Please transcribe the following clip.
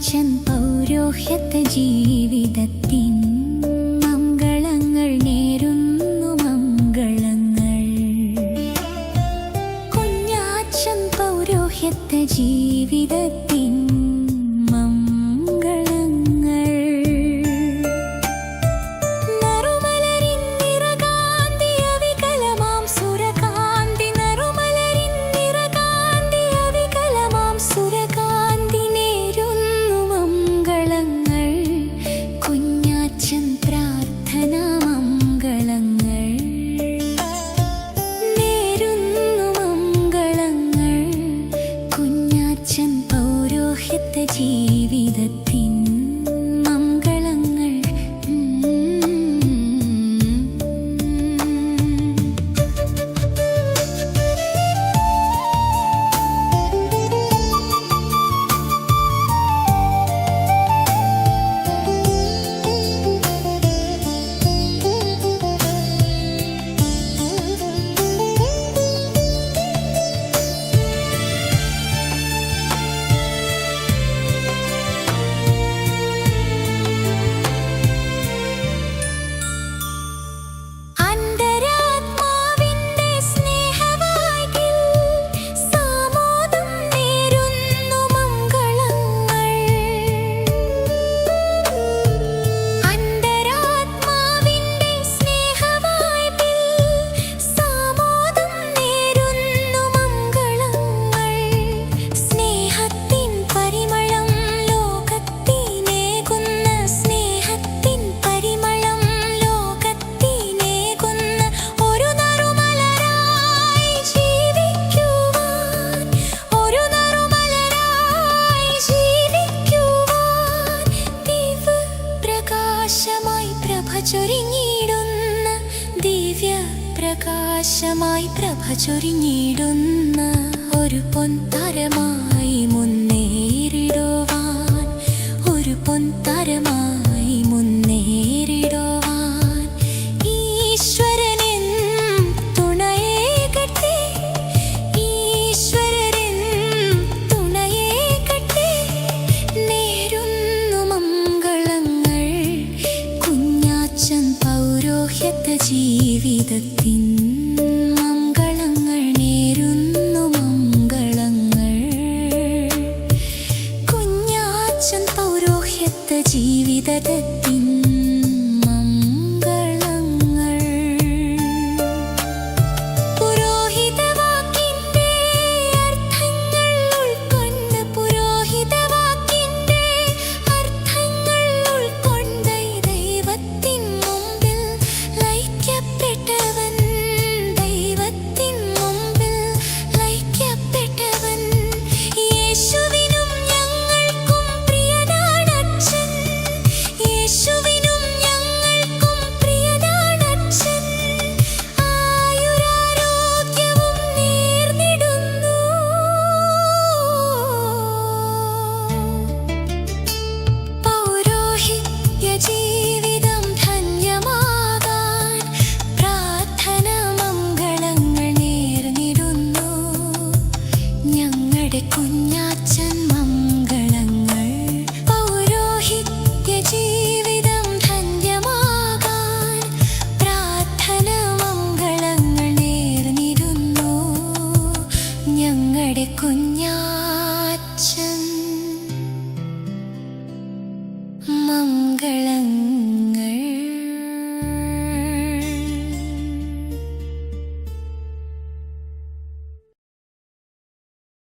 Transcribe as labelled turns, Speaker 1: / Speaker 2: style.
Speaker 1: അച്ഛൻ മംഗളങ്ങൾ നേരുന്നു മംഗളങ്ങൾ. ജീവിതത്തിൻ പ്രകാശമായി പ്രഭ ചൊരിഞ്ഞിടുന്ന ഒരു പൊന്തരമായി മുന്നേറിടുവാൻ ഒരു പൊന്തരമായി മുന്നേറി ദൗഹ്യത്ത ജീവിതത്തിൻ മംഗളങ്ങൾ നേരുന്നു മംഗളങ്ങൾ. കുഞ്ഞാച്ചൻ പൗരോഹ്യത്ത ജീവിതത്തിൻ yakın